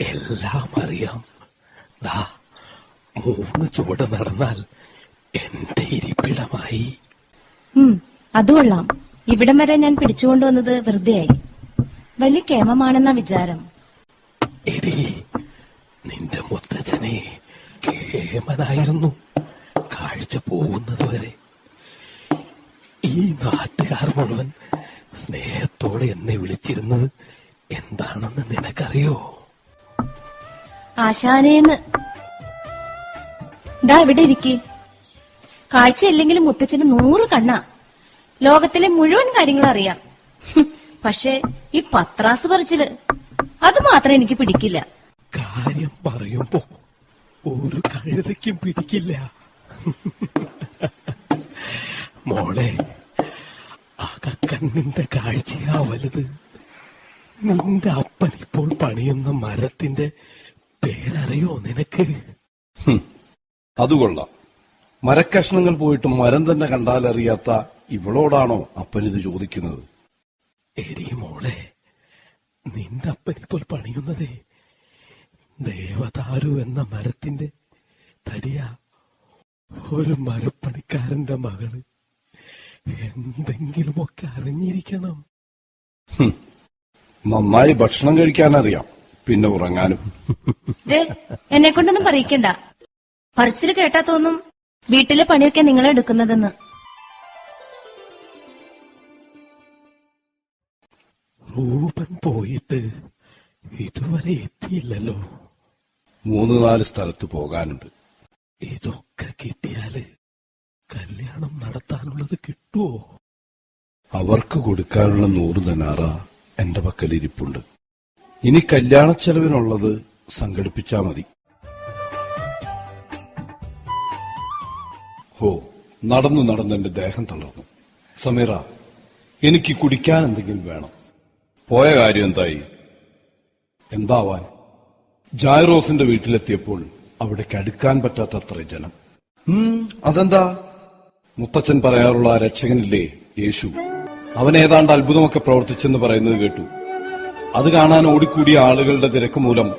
എല്ലാം അറിയാം. ദാ മൂന്ന് ചുവട് നടന്നാൽ എന്റെ ഇരിപ്പിടമായി. അതുകൊള്ളാം അത് കൊള്ളാം. ഇവിടം വരെ ഞാൻ പിടിച്ചുകൊണ്ടുവന്നത് വെറുതെയായി. വലിയ കേമമാണെന്ന വിചാരം. എടി നിന്റെ മുത്തച്ഛനെ കേമനായിരുന്നു കാഴ്ച പോകുന്നത് വരെ. ഈ നാട്ടുകാർ മുഴുവൻ സ്നേഹത്തോടെ എന്നെ വിളിച്ചിരുന്നത് എന്താണെന്ന് നിനക്കറിയോ? ആശാനേന്ന്. ദാ ഇവിടെ ഇരിക്കി. കാഴ്ചയില്ലെങ്കിലും മുത്തച്ഛന് നൂറ് കണ്ണാ. ലോകത്തിലെ മുഴുവൻ കാര്യങ്ങളും അറിയാം. പക്ഷേ ഈ പത്രാസ് പറിച്ചിൽ അത് മാത്രം എനിക്ക് പിടിക്കില്ല. കാര്യം പറയുമ്പോ ഒരു കഴുതയ്ക്കും പിടിക്കില്ല. മോളെ അകക്കണ്ണിന്റെ കാഴ്ചയാ വലുത്. നിന്റെ അപ്പൻ ഇപ്പോൾ പണിയുന്ന മരത്തിന്റെ പേരറിയോ നിനക്ക്? അതുകൊള്ളാം അത് മരക്കഷ്ണങ്ങൾ പോയിട്ട് മരം തന്നെ കണ്ടാലറിയാത്ത ഇവളോടാണോ അപ്പൻ ഇത് ചോദിക്കുന്നത്? എടി മോളെ നിന്റെ അപ്പൻ ഇപ്പോൾ പണിയുന്നതേ. ദേവതാരു എന്ന മരത്തിന്റെ തടിയ. ഒരു മരപ്പണിക്കാരന്റെ മകൾ. എന്തെങ്കിലുമൊക്കെ അറിഞ്ഞിരിക്കണം. നന്നായി ഭക്ഷണം കഴിക്കാനറിയാം. പിന്നെ ഉറങ്ങാനും. ദേ എന്നെ കൊണ്ടൊന്നും പറയിക്കണ്ട. പറിച്ചിൽ കേട്ടാ തോന്നും വീട്ടിലെ പണിയൊക്കെ നിങ്ങളെ എടുക്കുന്നതെന്ന്. റൂപൻ പോയിട്ട് ഇതുവരെ എത്തിയില്ലല്ലോ. മൂന്ന് നാല് സ്ഥലത്ത് പോകാനുണ്ട്. ഇതൊക്കെ കിട്ടിയാൽ കല്യാണം നടത്താനുള്ളത് കിട്ടുവോ? അവർക്ക് കൊടുക്കാനുള്ള നൂറ് ധനാറ എന്റെ പക്കൽ ഇരിപ്പുണ്ട്. ഇനി കല്യാണ ചെലവിനുള്ളത് സംഘടിപ്പിച്ചാ മതി. ഹോ നടന്നു നടന്ന് എന്റെ ദേഹം തളർന്നു. സമീറ എനിക്ക് കുടിക്കാൻ എന്തെങ്കിലും വേണം. പോയ കാര്യം എന്തായി? എന്താവാൻ? ജായറോസിന്റെ വീട്ടിലെത്തിയപ്പോൾ അവിടെ കടുക്കാൻ പറ്റാത്തത്ര ജനം. അതെന്താ? മുത്തച്ഛൻ പറയാറുള്ള ആ രക്ഷകനില്ലേ യേശു? അവൻ ഏതാണ്ട് അത്ഭുതമൊക്കെ പ്രവർത്തിച്ചെന്ന് പറയുന്നത് കേട്ടു. അത് കാണാൻ ഓടിക്കൂടിയ ആളുകളുടെ തിരക്ക് മൂലം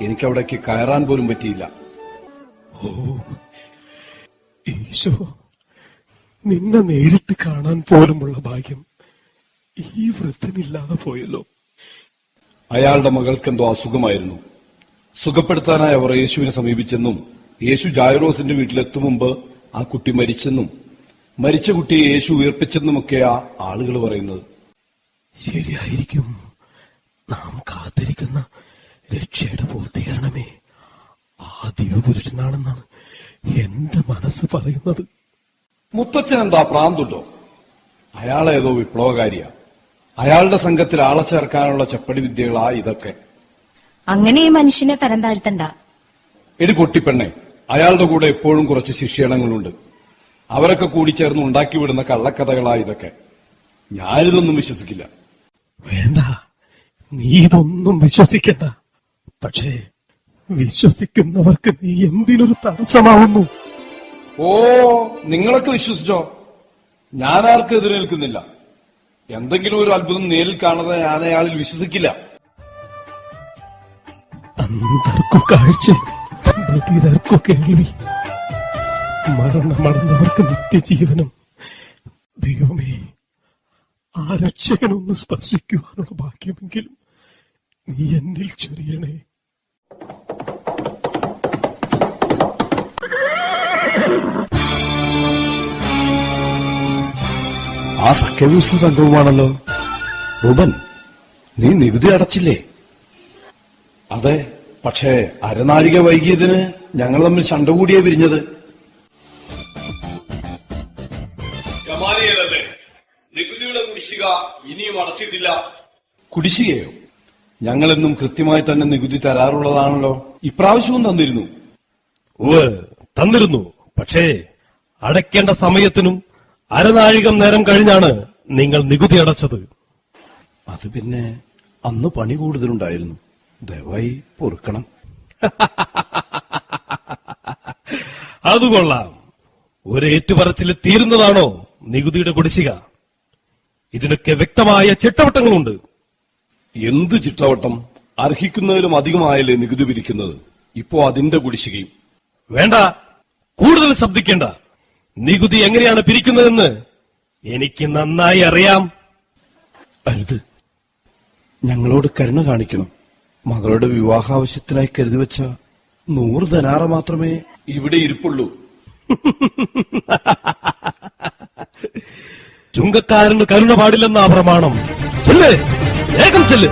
എനിക്ക് അവിടേക്ക് കയറാൻ പോലും പറ്റിയില്ല. ഈശോ നിന്നെ നേരിട്ട് കാണാൻ പോലുമുള്ള ഭാഗ്യം ഈ വൃദ്ധനില്ലാതെ പോയല്ലോ. അയാളുടെ മകൾക്ക് എന്തോ അസുഖമായിരുന്നു. സുഖപ്പെടുത്താനായി അവർ യേശുവിനെ സമീപിച്ചെന്നും യേശു ജായറോസിന്റെ വീട്ടിലെത്തും മുമ്പ് ആ കുട്ടി മരിച്ചെന്നും മരിച്ച കുട്ടിയെ യേശു ഉയർപ്പിച്ചെന്നുമൊക്കെയാ ആളുകൾ പറയുന്നത്. ശരിയായിരിക്കും. നാം കാത്തിരിക്കുന്ന രക്ഷയുടെ പൂർത്തീകരണമേ. ആ ദിവപുരുഷനാണെന്നാണ് എന്റെ മനസ്സ് പറയുന്നത്. മുത്തച്ഛൻ എന്താ പ്രാന്തുണ്ടോ? അയാളേതോ വിപ്ലവകാരിയാ. അയാളുടെ സംഘത്തിൽ ആളെ ചേർക്കാനുള്ള ചപ്പടി വിദ്യകളാ ഇതൊക്കെ. അങ്ങനെ ഈ മനുഷ്യനെ തരം താഴ്ത്തണ്ട. എടി പൊട്ടിപ്പെണ്ണെ അയാളുടെ കൂടെ എപ്പോഴും കുറച്ച് ശിഷ്യഗണങ്ങളുണ്ട് അവരൊക്കെ കൂടി ചേർന്ന് ഉണ്ടാക്കി വിടുന്ന കള്ളക്കഥകളാ ഇതൊക്കെ. ഞാനിതൊന്നും വിശ്വസിക്കില്ല. വേണ്ട. നീ ഇതൊന്നും വിശ്വസിക്കണ്ട. പക്ഷേ വിശ്വസിക്കുന്നവർക്ക് നീ എന്തിനൊരു തടസ്സമാവുന്നു? ഓ നിങ്ങളൊക്കെ വിശ്വസിച്ചോ? ഞാൻ ആർക്കും എതിരേൽക്കുന്നില്ല. എന്തെങ്കിലും ഒരു അത്ഭുതം നേരിൽ കാണാതെ ഞാൻ അയാളിൽ വിശ്വസിക്കില്ല. അന്തർക്കു കാഴ്ച ബധിരർക്കു കേൾവി. മരണമടഞ്ഞവർക്ക് നിത്യജീവനം. ദൈവമേ ആ രക്ഷകനൊന്ന് സ്പർശിക്കുവാനുള്ള ഭാഗ്യമെങ്കിലും നീ എന്നിൽ ചൊരിയണേ ആ സഖ്യവിശ്വ സംഘവുമാണല്ലോ. റൂബൻ നീ നികുതി അടച്ചില്ലേ? അതെ പക്ഷേ അരനാഴിക വൈകിയതിന് ഞങ്ങൾ തമ്മിൽ ശണ്ട കൂടിയേ പിരിഞ്ഞത് നികുതിയുടെ കുടിശ്ശിക ഇനിയും അടച്ചിട്ടില്ല. കുടിശ്ശികയോ? ഞങ്ങളെന്നും കൃത്യമായി തന്നെ നികുതി തരാറുള്ളതാണല്ലോ. ഇപ്രാവശ്യവും തന്നിരുന്നു. ഉവ് തന്നിരുന്നു. പക്ഷേ അടയ്ക്കേണ്ട സമയത്തിനും അരനാഴികം നേരം കഴിഞ്ഞാണ് നിങ്ങൾ നികുതി അടച്ചത്. അത് പിന്നെ അന്ന് പണി കൂടുതലുണ്ടായിരുന്നു. ദയവായി പൊറുക്കണം. അത് കൊള്ളാം. ഒരു ഏറ്റുപറച്ചിൽ തീരുന്നതാണോ? നികുതിയുടെ കുടിശ്ശിക. ഇതിനൊക്കെ വ്യക്തമായ ചിട്ടവട്ടങ്ങളുണ്ട്. എന്ത് ചിട്ടവട്ടം? അർഹിക്കുന്നതിലും അധികമായല്ലേ നികുതി പിരിക്കുന്നത് ഇപ്പോ അതിന്റെ കുടിശ്ശികയും. വേണ്ട. കൂടുതൽ ശബ്ദിക്കേണ്ട നികുതി എങ്ങനെയാണ് പിരിക്കുന്നതെന്ന് എനിക്ക് നന്നായി അറിയാം. അരുത്. ഞങ്ങളോട് കരുണ കാണിക്കണം. മകളുടെ വിവാഹാവശ്യത്തിനായി കരുതി വെച്ച നൂറ് ധനാറ മാത്രമേ ഇവിടെ ഇരിപ്പുള്ളൂ. ചുങ്കക്കാരന് കരുണ പാടില്ലെന്നാ പ്രമാണം. ചെല്ല് വേഗം ചെല്ല്.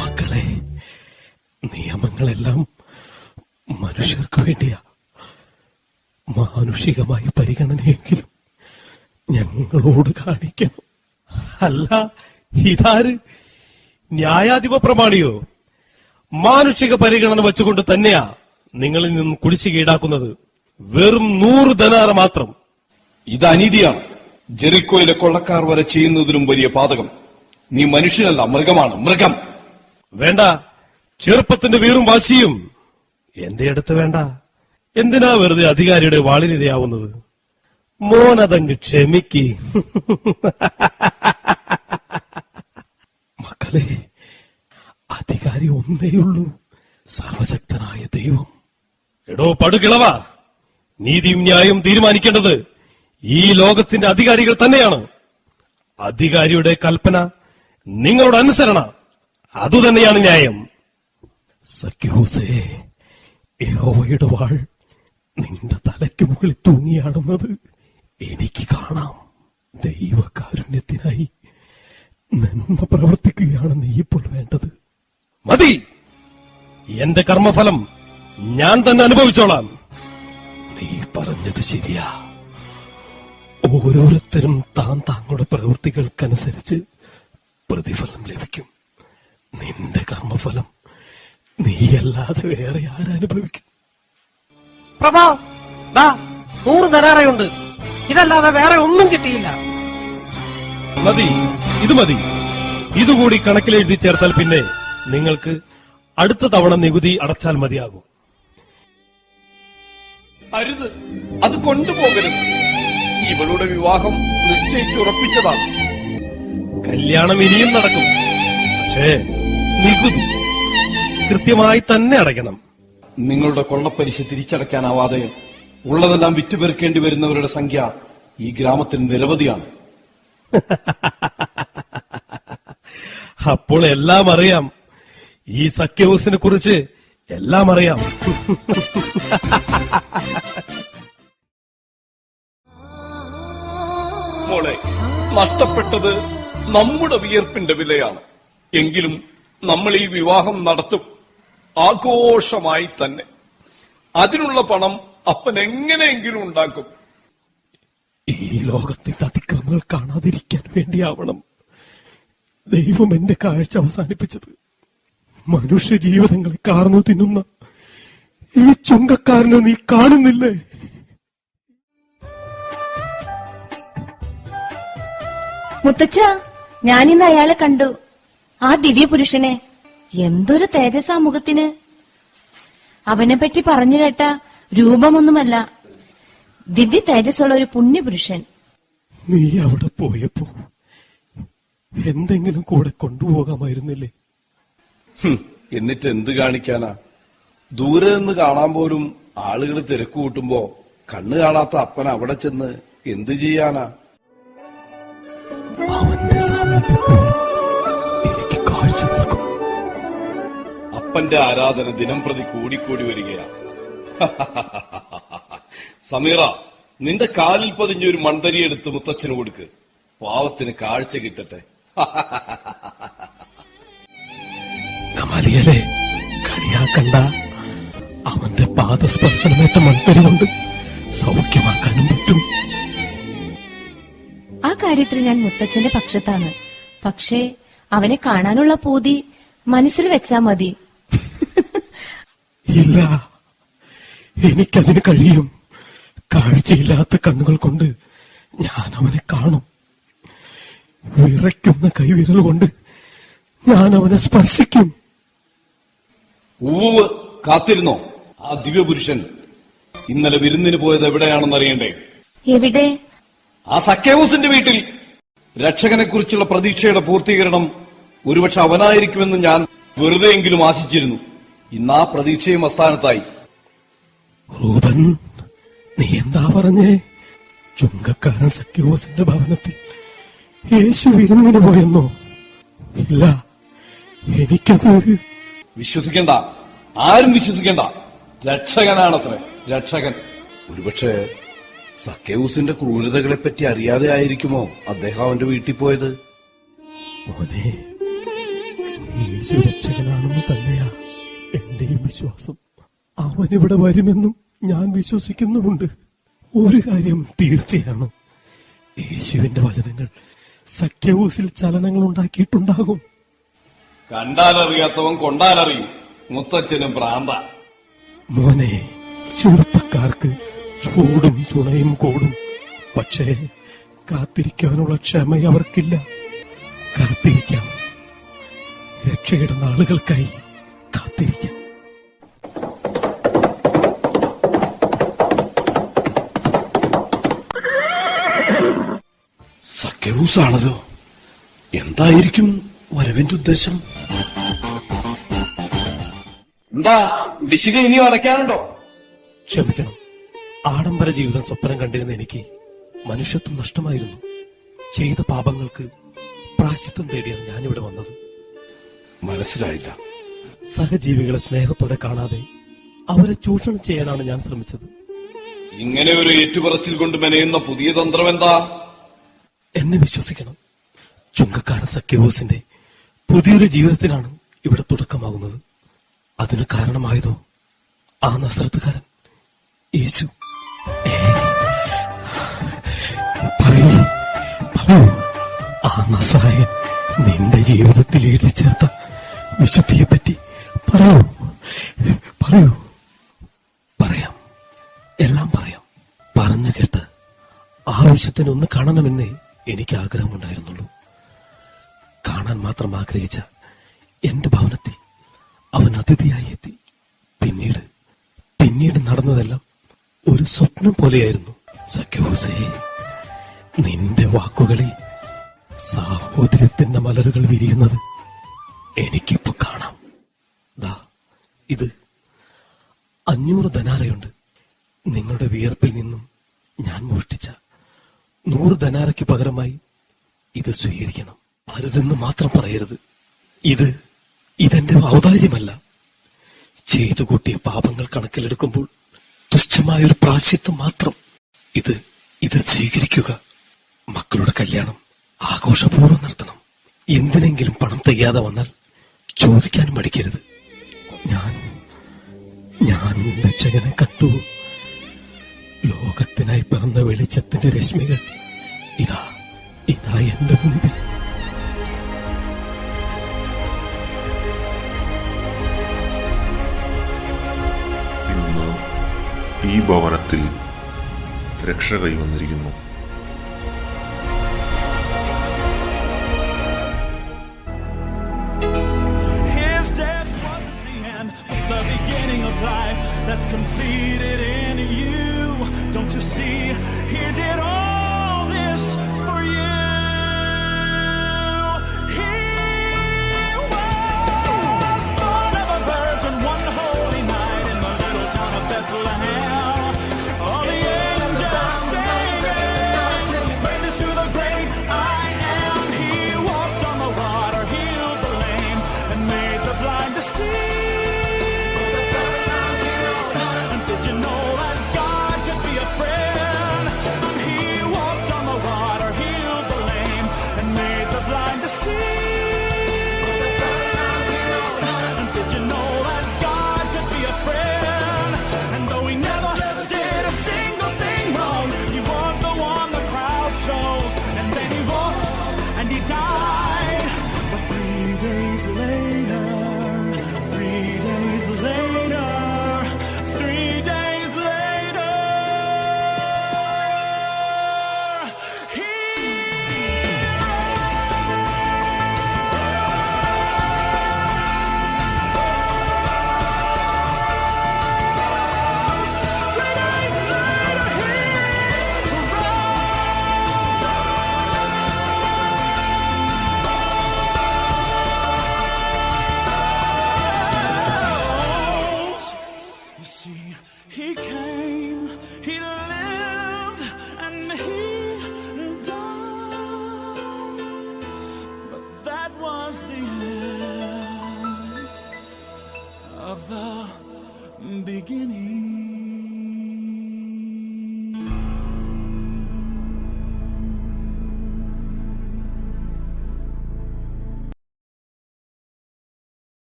മക്കളെ നിയമങ്ങളെല്ലാം മനുഷ്യർക്ക് വേണ്ടിയാ. മാനുഷികമായ പരിഗണനയെങ്കിലും ഞങ്ങളോട് കാണിക്കണം. അല്ല ഇതാര്? ന്യായാധിപ പ്രമാണിയോ? മാനുഷിക പരിഗണന വെച്ചുകൊണ്ട് തന്നെയാ നിങ്ങളിൽ നിന്നും കുടിശ്ശിക ഈടാക്കുന്നത്. വെറും നൂറ് ധനാറ് മാത്രം. ഇത് അനീതിയാണ്. ജെറിക്കോയിലെ കൊള്ളക്കാർ വരെ ചെയ്യുന്നതിലും വലിയ പാതകം. നീ മനുഷ്യനല്ല മൃഗമാണ് മൃഗം. വേണ്ട. ചെറുപ്പത്തിന്റെ വീറും വാശിയും. എന്റെ അടുത്ത് വേണ്ട. എന്തിനാ വെറുതെ അധികാരിയുടെ വാളിനിരയാവുന്നത് മോനതങ്ങ് ക്ഷമിക്ക്. മക്കളെ അധികാരി ഒന്നേയുള്ളൂ. സർവശക്തനായ ദൈവം. എടോ പടുകിളവ. നീതിയും ന്യായവും തീരുമാനിക്കേണ്ടത് ഈ ലോകത്തിന്റെ അധികാരികൾ തന്നെയാണ്. അധികാരിയുടെ കൽപ്പന നിങ്ങളുടെ അനുസരണ അതുതന്നെയാണ് ന്യായം. സഖ്യൂസേ വാൾ നിന്റെ തലയ്ക്ക് മുകളിൽ തൂങ്ങിയാടുന്നത് എനിക്ക് കാണാം. ദൈവകാരുണ്യത്തിനായി നന്മ പ്രവർത്തിക്കുകയാണ് നീ ഇപ്പോൾ വേണ്ടത്. മതി. എന്റെ കർമ്മഫലം ഞാൻ തന്നെ അനുഭവിച്ചോളാം. പറഞ്ഞത് ശരിയാ. ഓരോരുത്തരും താൻ താങ്കളുടെ പ്രവൃത്തികൾക്കനുസരിച്ച് പ്രതിഫലം ലഭിക്കും. നിന്റെ കർമ്മഫലം നീയല്ലാതെ വേറെ ആരനുഭവിക്കും. പ്രഭോ ദാ നൂറ് തരാറയുണ്ട്. ഇതല്ലാതെ വേറെ ഒന്നും കിട്ടിയില്ല. മതി ഇത് മതി. ഇതുകൂടി കണക്കിലെഴുതി ചേർത്താൽ പിന്നെ നിങ്ങൾക്ക് അടുത്ത തവണ നികുതി അടച്ചാൽ മതിയാകും. അരുത്. അത് കൊണ്ടുപോകരുത്. ഇവളുടെ വിവാഹം നിശ്ചയിച്ചുറപ്പിച്ചതാണ്. കല്യാണം ഇനിയും നടക്കും. പക്ഷേ നികുതി കൃത്യമായി തന്നെ അടയ്ക്കണം. നിങ്ങളുടെ കൊള്ളപ്പലിശ തിരിച്ചടയ്ക്കാനാവാതെ ഉള്ളതെല്ലാം വിറ്റുപെറുക്കേണ്ടി വരുന്നവരുടെ സംഖ്യ ഈ ഗ്രാമത്തിൽ നിരവധിയാണ്. അപ്പോൾ എല്ലാം അറിയാം. ഈ സഖ്യഹൗസിനെ കുറിച്ച് എല്ലാം അറിയാം. മോളെ നഷ്ടപ്പെട്ടത് നമ്മുടെ വിയർപ്പിന്റെ വിലയാണ്. എങ്കിലും നമ്മൾ ഈ വിവാഹം നടത്തും ആഘോഷമായി തന്നെ. അതിനുള്ള പണം അപ്പൻ എങ്ങനെയെങ്കിലും ഉണ്ടാക്കും. ഈ ലോകത്തിന്റെ അതിക്രമങ്ങൾ കാണാതിരിക്കാൻ വേണ്ടിയാവണം ദൈവം എന്റെ കാഴ്ച അവസാനിപ്പിച്ചത്. മനുഷ്യ ജീവിതങ്ങളെ കാർന്നു തിന്നുന്ന ഈ ചുങ്കക്കാരനെ നീ കാണുന്നില്ലേ? മുത്തച്ഛ ഞാനിന്ന് അയാളെ കണ്ടു. ആ ദിവ്യ പുരുഷനെ എന്തൊരു തേജസ്സാ മുഖത്തിന്. അവനെ പറ്റി പറഞ്ഞു കേട്ട രൂപമൊന്നുമല്ല. ദിവ്യ തേജസ്സുള്ള ഒരു പുണ്യപുരുഷൻ. നീ അവിടെ പോയപ്പോ എന്തെങ്കിലും കൂടെ കൊണ്ടുപോകാമായിരുന്നില്ലേ? എന്നിട്ട് എന്ത് കാണിക്കാനാ? ദൂരെ നിന്ന് കാണാൻ പോലും ആളുകൾ തിരക്ക് കൂട്ടുമ്പോ കണ്ണു കാണാത്ത അപ്പൻ അവിടെ ചെന്ന് എന്തു ചെയ്യാനാ? അവന്റെ സാമീപ്യം പോലും എനിക്ക് കാഴ്ച നൽകും. അപ്പന്റെ ആരാധന ദിനം പ്രതി കൂടിക്കൂടി വരികയാ. സമീറ നിന്റെ കാലിൽ പതിഞ്ഞ ഒരു മൺതരി എടുത്ത് മുത്തച്ഛന് കൊടുക്ക്. പാവത്തിന് കാഴ്ച കിട്ടട്ടെ. ഗമാലിയലെ കളിയാക്കണ്ട. അവന്റെ പാദസ്പർശനമേറ്റ മന്ത്രികൊണ്ട് കൊണ്ട് സൗഖ്യമാക്കാനും പറ്റും. ആ കാര്യത്തിൽ ഞാൻ മുത്തച്ഛന്റെ പക്ഷത്താണ്. പക്ഷേ അവനെ കാണാനുള്ള പൂതി മനസ്സിൽ വെച്ചാ മതി. ഇല്ല. എനിക്കതിന് കഴിയും. കാഴ്ചയില്ലാത്ത കണ്ണുകൾ കൊണ്ട് ഞാൻ അവനെ കാണും. വിറയ്ക്കുന്ന കൈവിരൽ കൊണ്ട് ഞാൻ അവനെ സ്പർശിക്കും. ഊവ് കാത്തിരുന്നോ? ആ ദിവ്യപുരുഷൻ ഇന്നലെ വിരുന്നിന് പോയത് എവിടെയാണെന്ന് അറിയണ്ടേ? എവിടെ? ആ സഖ്യഹൂസിന്റെ വീട്ടിൽ. രക്ഷകനെ കുറിച്ചുള്ള പ്രതീക്ഷയുടെ പൂർത്തീകരണം ഒരുപക്ഷെ അവനായിരിക്കുമെന്ന് ഞാൻ വെറുതെയെങ്കിലും ആശിച്ചിരുന്നു. ഇന്ന് ആ പ്രതീക്ഷയും അസ്ഥാനത്തായി റൂപൻ നീ എന്താ പറഞ്ഞേ? ചുങ്കക്കാരൻ സഖ്യോസിന്റെ ഭവനത്തിൽ യേശു വിരുന്നിന് പോയെന്നോ? ഇല്ല എനിക്കത് വിശ്വസിക്കണ്ട. ആരും വിശ്വസിക്കണ്ട. രക്ഷകനാണത്രേ. രക്ഷകൻ. ഒരുപക്ഷെ സക്കേവൂസിന്റെ ക്രൂരതകളെ പറ്റി അറിയാതെ ആയിരിക്കുമോ അദ്ദേഹം അവന്റെ വീട്ടിൽ പോയത്? മോനെ രക്ഷകനാണെന്ന് തന്നെയാ എന്റെയും വിശ്വാസം. അവൻ ഇവിടെ വരുമെന്നും ഞാൻ വിശ്വസിക്കുന്നുമുണ്ട്. ഒരു കാര്യം തീർച്ചയാണ്. യേശുവിന്റെ വചനങ്ങൾ സഖ്യവൂസിൽ ചലനങ്ങൾ ഉണ്ടാക്കിയിട്ടുണ്ടാകും. കണ്ടാലറിയാത്തവൻ കൊണ്ടാലറിയും. മുത്തച്ഛനും പ്രാന്ത മോനെ ചെറുപ്പക്കാർക്ക് ചൂടും ചുണയും കൂടും. പക്ഷേ കാത്തിരിക്കാനുള്ള ക്ഷമ അവർക്കില്ല. കാത്തിരിക്കാം. രക്ഷയുടെ നാളുകൾക്കായി കാത്തിരിക്കാം. സഖ്യൂസാണല്ലോ എന്തായിരിക്കും വരവിന്റെ ഉദ്ദേശം? എന്താ വിശുക ഇനിയും അടയ്ക്കാനുണ്ടോ ക്ഷമിക്കണം. ആഡംബര ജീവിതം സ്വപ്നം കണ്ടിരുന്ന എനിക്ക് മനുഷ്യത്വം നഷ്ടമായിരുന്നു. ചെയ്ത പാപങ്ങൾക്ക് പ്രാശ്ചിത്തം തേടിയാണ് ഞാനിവിടെ വന്നത്. മനസ്സിലായില്ല. സഹജീവികളെ സ്നേഹത്തോടെ കാണാതെ അവരെ ചൂഷണം ചെയ്യാനാണ് ഞാൻ ശ്രമിച്ചത്. ഇങ്ങനെ ഒരു ഏറ്റുപറച്ചിൽ കൊണ്ട് മെനയുന്ന പുതിയ തന്ത്രം എന്താ? എന്നെ വിശ്വസിക്കണം. ചുങ്കക്കാരൻ സഖ്യവോസിന്റെ പുതിയൊരു ജീവിതത്തിനാണ് ഇവിടെ തുടക്കമാകുന്നത്. അതിന് കാരണമായതോ? ആ നസ്രത്തുകാരൻ യേശു. ആ നസ്രായൻ നിന്റെ ജീവിതത്തിൽ എഴുതി ചേർത്ത വിശുദ്ധിയെ പറ്റി പറയൂ പറയൂ. പറയാം എല്ലാം പറയാം. പറഞ്ഞു കേട്ട് ഒന്ന് കാണണമെന്നേ എനിക്ക് ആഗ്രഹമുണ്ടായിരുന്നുള്ളൂ കാണാൻ മാത്രം ആഗ്രഹിച്ച എന്റെ ഭവനത്തിൽ അവൻ അതിഥിയായി എത്തി. പിന്നീട് പിന്നീട് നടന്നതെല്ലാം ഒരു സ്വപ്നം പോലെയായിരുന്നു. സഖ്യഹുസേ നിന്റെ വാക്കുകളിൽ സാഹോദര്യത്തിന്റെ മലരുകൾ വിരിയുന്നത് എനിക്കിപ്പോ കാണാം. ദാ ഇത് അഞ്ഞൂറ് ധനാരയുണ്ട്. നിങ്ങളുടെ വിയർപ്പിൽ നിന്നും ഞാൻ മോഷ്ടിച്ച നൂറ് ധനാരയ്ക്ക് പകരമായി ഇത് സ്വീകരിക്കണം. അരുതെന്ന് മാത്രം പറയരുത്. ഇത് ഇതെന്റെ ഔദാര്യമല്ല. ചെയ്തു കൂട്ടിയ പാപങ്ങൾ കണക്കിലെടുക്കുമ്പോൾ തുച്ഛമായൊരു പ്രാശ്യത്വം മാത്രം ഇത് ഇത് സ്വീകരിക്കുക. മക്കളുടെ കല്യാണം ആഘോഷപൂർവം നടത്തണം. എന്തിനെങ്കിലും പണം തികയാതെ വന്നാൽ ചോദിക്കാൻ മടിക്കരുത്. ഞാൻ ഞാൻ രക്ഷകനെ കട്ടു ലോകത്തിനായി പിറന്ന വെളിച്ചത്തിന്റെ രശ്മികൾ ഇതാ ഇതാ എന്റെ മുൻപിൽ. ഈ ഭവനത്തിൽ രക്ഷ കൈവന്നിരിക്കുന്നു that's completed in you. Don't you see? He did all this for you.